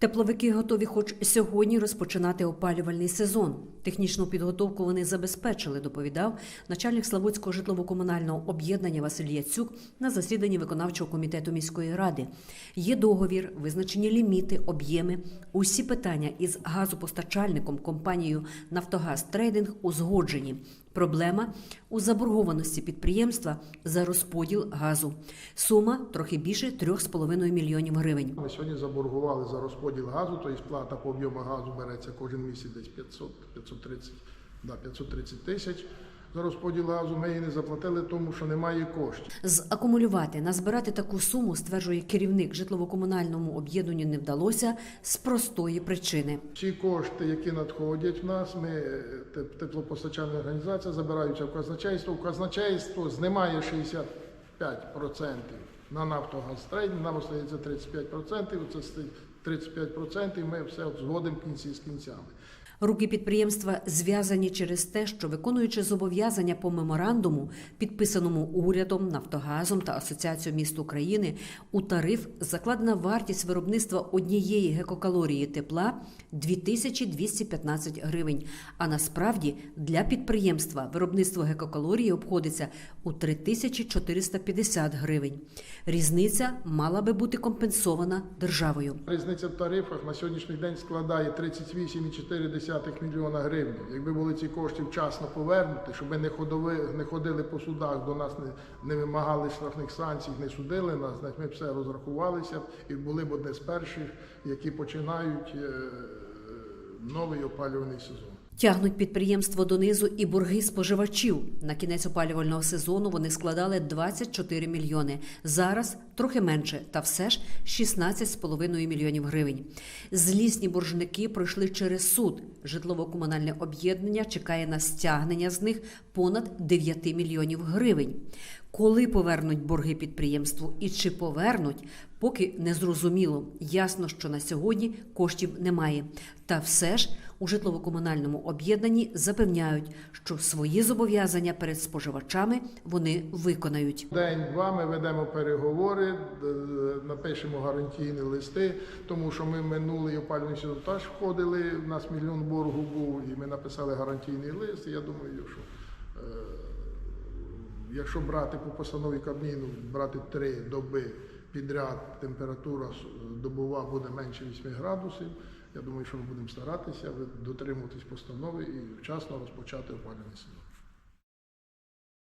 Тепловики готові хоч сьогодні розпочинати опалювальний сезон. Технічну підготовку вони забезпечили, доповідав начальник Славутського житлово-комунального об'єднання Василь Яцюк на засіданні виконавчого комітету міської ради. Є договір, визначені ліміти, об'єми. Усі питання із газопостачальником компанією Нафтогаз Трейдинг узгоджені. Проблема у заборгованості підприємства за розподіл газу. Сума трохи більше 3,5 мільйонів гривень. Ми сьогодні заборгували за розподіл газу, то тобто сплата по об'єму газу береться кожен місяць десь 500, 530, да, 530 тисяч. За розподіл газу ми її не заплатили, тому що немає коштів. Закумулювати, назбирати таку суму, стверджує керівник житлово-комунальному об'єднанню, не вдалося з простої причини. Всі кошти, які надходять в нас, ми е, теплопостачальна організація забираються в казначейство. В казначейство знімає 65% на Нафтогаз трейдинг, нам остається 35%, це стоїть 35% і ми все згодимо кінці з кінцями. Руки підприємства зв'язані через те, що виконуючи зобов'язання по меморандуму, підписаному урядом, Нафтогазом та Асоціацією міст України, у тариф закладена вартість виробництва однієї гекокалорії тепла 2215 гривень. А насправді для підприємства виробництво гекокалорії обходиться у 3450 гривень. Різниця мала би бути компенсована державою. Різниця в тарифах на сьогоднішній день складає 38,4 мільйона гривень. Якби були ці кошти вчасно повернуті, щоб не ходили, не ходили по судах, до нас не, не вимагали штрафних санкцій, не судили нас, значить ми все розрахувалися і були б одне з перших, які починають е, новий опалювальний сезон. Тягнуть підприємство донизу і борги споживачів. На кінець опалювального сезону вони складали 24 мільйони. Зараз трохи менше, та все ж 16,5 мільйонів гривень. Злісні боржники пройшли через суд. Житлово-комунальне об'єднання чекає на стягнення з них понад 9 мільйонів гривень. Коли повернуть борги підприємству і чи повернуть, поки не зрозуміло. Ясно, що на сьогодні коштів немає. Та все ж у житлово-комунальному об'єднанні запевняють, що свої зобов'язання перед споживачами вони виконають. День-два ми ведемо переговори, напишемо гарантійні листи, тому що ми минулий опалювальний сезон теж входили, у нас мільйон боргу був, і ми написали гарантійний лист. Я думаю, що е, якщо брати по постанові Кабміну, брати три доби підряд, температура добова буде менше 8 градусів. Я думаю, що ми будемо старатися дотримуватись постанови і вчасно розпочати опалювальний сезон.